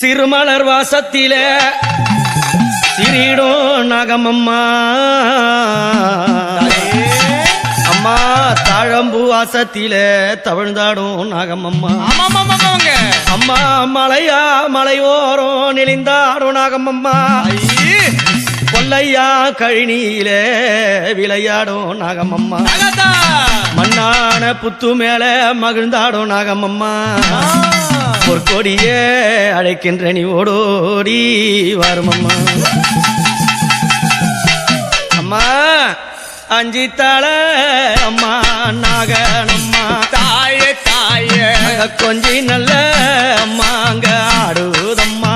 சிறுமலர் வாசத்தில சிறிடும் நகமம்மா. அம்மா தாழம்பூ வாசத்தில தவிழ்ந்தாடும் நாகமம்மா. ஆமாமாமாமாங்க. அம்மா மலையா மலையோரம் நெளிந்தாடும் நாகமம்மா. ஐயே, கொல்லையா கழினியில விளையாடும் நாகமம்மா. மண்ணான புத்து மேல மகிழ்ந்தாடும் நாகமம்மா. ஒரு கொடியே அழைக்கின்ற நீ ஓடோடி வருமம்மா அம்மா அஞ்சி தல அம்மா நாகனம்மா தாயே, தாயே. கொஞ்சி நல்ல அம்மா அங்க ஆடுதம்மா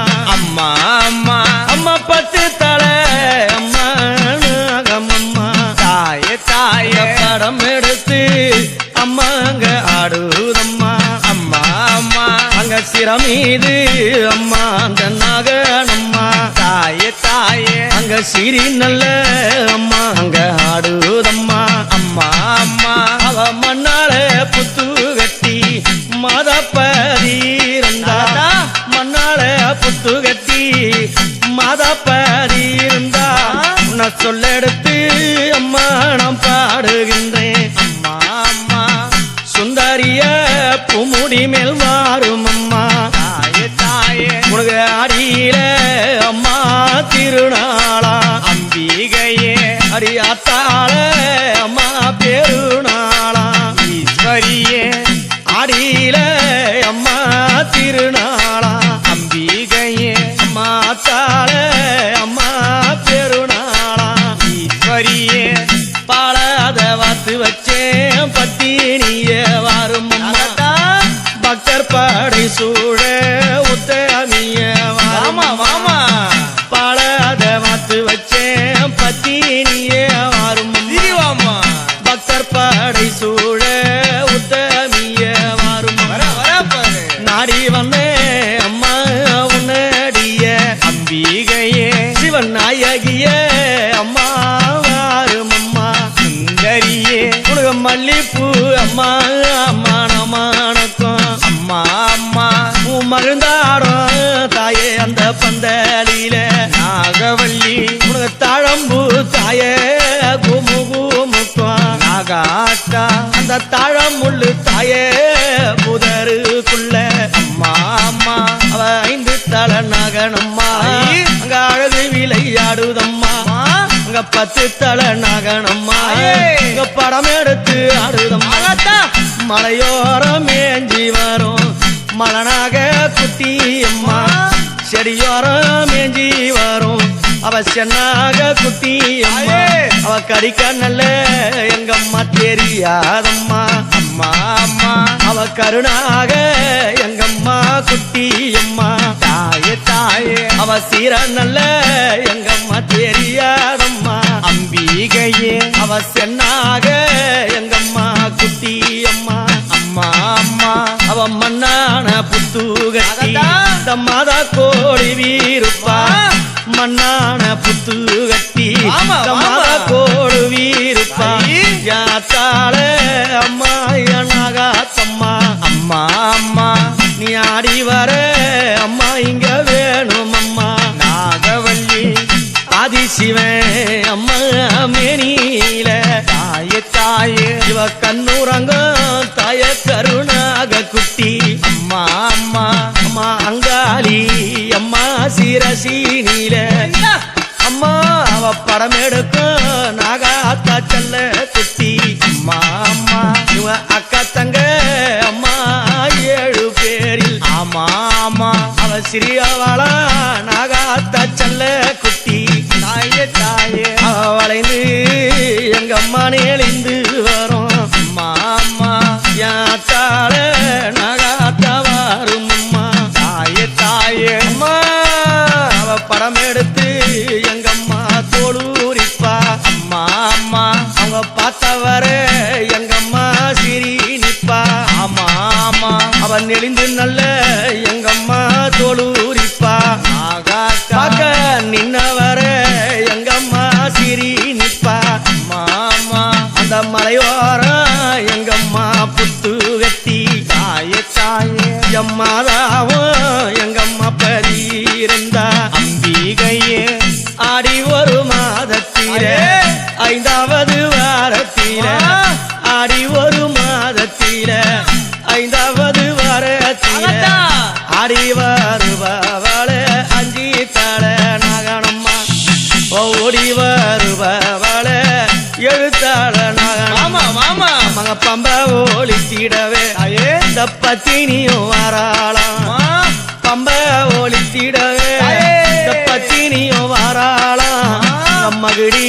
சிரமீது அம்மா அந்த நாகனம்மா தாயே, தாயே. அங்க சிரி நல்ல அம்மா அங்க ஆடுதம்மா அம்மா, அம்மா. அவ மண்ணால புத்து கட்டி மதப்பதி இருந்தா. மண்ணால புத்து கட்டி மதப்பதி இருந்தா உன்னை சொல்லெடுத்து ஈஸ்வரியே பாலாத வாத்து வச்சேன் பத்தினிய வாரும். பக்தர் பாடை சூழ மல்லிப்பூ அம்மா அம்மா நமானக்கம் அம்மா அம்மா மகிழ்ந்தாடும் தாயே அந்த பந்தலில நாகவல்லி உனக்கு தாழம்பூ தாயே குமு குமுக்கம். நாகாத்தா அந்த தாழமுள்ளு தாயே புதருக்குள்ள. அம்மா அம்மா அவ ஐந்து தல நகனம்மா. அங்க அழகு விளையாடுதம்மா. அங்க பத்து தல நகனம்மா. அங்க படம் எடுத்து ஆடுதம்மா மகத்தா மலையோரம் மேஞ்சி வரும். மலனாக குட்டி அம்மா செடியோரம் மேஞ்சி வரும். அவ சென்னாக குட்டி அம்மா அவ கடிக்க நல்ல எங்கம்மா தெரியாதம்மா. அம்மா அம்மா. அவ கருணாக எங்கம்மா குட்டி அம்மா தாயே தாயே. அவ சீர நல்ல எங்கம்மா தெரியாதம்மா. அம்பிகையே அவ சென்னாக எங்கம்மா குட்டி அம்மா அம்மா அம்மா அவ மண்ணான புத்து கட்டி அகத்தா. இந்த மாதா கோழி வீருப்பா. மண்ணான புத்து கட்டி ஆமா, இந்த ஆமா. மாதா கோழி வீருப்பா. யாத்தாள அம்மா படம் எடுக்கும் நாகாத்தா செல்ல குட்டி அம்மா அம்மா. இவ அக்கா தங்க அம்மா. ஏழு பேரில் ஆமா ஆமா. அவ சிறியவளா நாகாத்தா செல்ல குட்டி. தாயே தாயே. அவ வளைந்து எங்க அம்மா நெளிந்து வரும். அம்மா அம்மா. யாத்தாள நாகாத்தா பம்ப ஒளித்திடவே. இந்த பத்தினியும் வாராளாம். பம்ப ஒளித்திடவே. இந்த பத்தினியும் வாராளாம். அம்மகிடி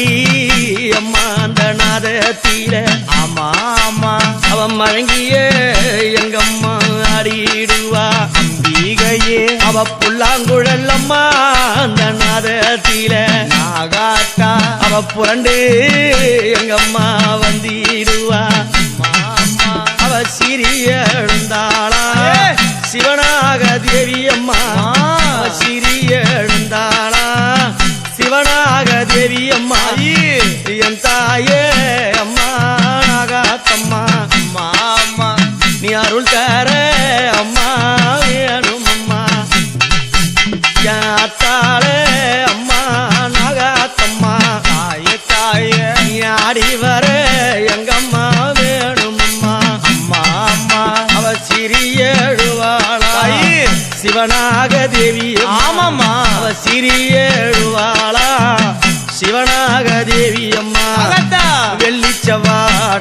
அம்மா அந்த நாதத்தில ஆமா ஆமா அவன் மழங்கிய எங்கம்மா ஆடிடுவா அம்பிகையே. அவ புல்லாங்குழல் அம்மா அந்த நாதத்தில நாகாத்தா. அவ புரண்டு எங்கம்மா வந்திடுவா. சிவனாக சிவனாக தேவி அம்மா வெள்ளிச்சவா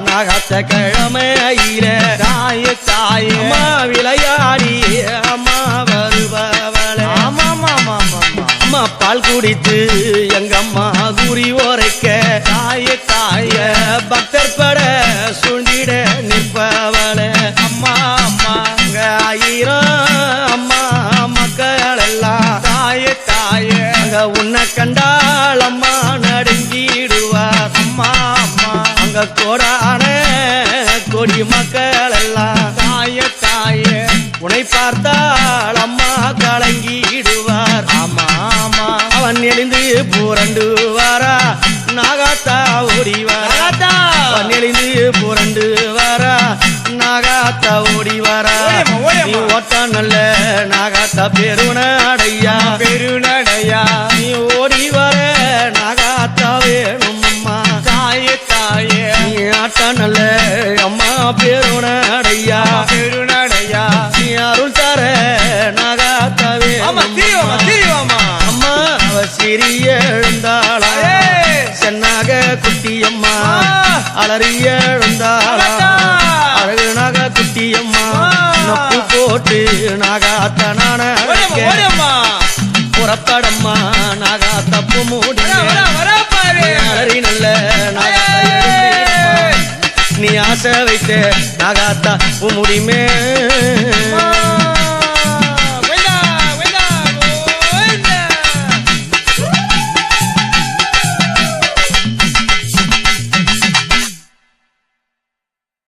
நாகத்த கிழமையில தாயே தாயே அம்மா விளையாடி அம்மா வருபவளே. அம்மா பால் குடித்து எங்க அம்மா கோடான கொடி மக்கள் எல்லாம் தாயே தாயே உன்னை பார்த்தால் அம்மா கலங்கிடுவார். ஆமா ஆமா. அவன் எழுந்து புரண்டு வாரா நாகாத்தா ஓடி வாரா நாகாத்தா! அவன் எழுந்து புரண்டு வாரா நாகாத்தா ஓடி வாரா ஓடியம்மா, ஓடியம்மா. நீ ஓட்ட நல்ல நாகாத்தா பெருநாடையா தாயே நீ ஆட்ட நல்ல அம்மா பெருநாடையா பெருநடையா நீ அருள் தர நாகாத்தா ஆமா தீவாமா அம்மா. தீவாமா அம்மா அவ சிறிய எழுந்தாளா. சென்னாக குட்டியம்மா. அலறிய எழுந்தாளா அழகா. நாக குட்டியம்மா. நப்பு போட்டு நாகாத்தனான புறப்படம்மா நாகா தப்பு மூடி அலறி நல்ல. நீ ஆசை வைத்த நாகாத்தா உன் முடிமே.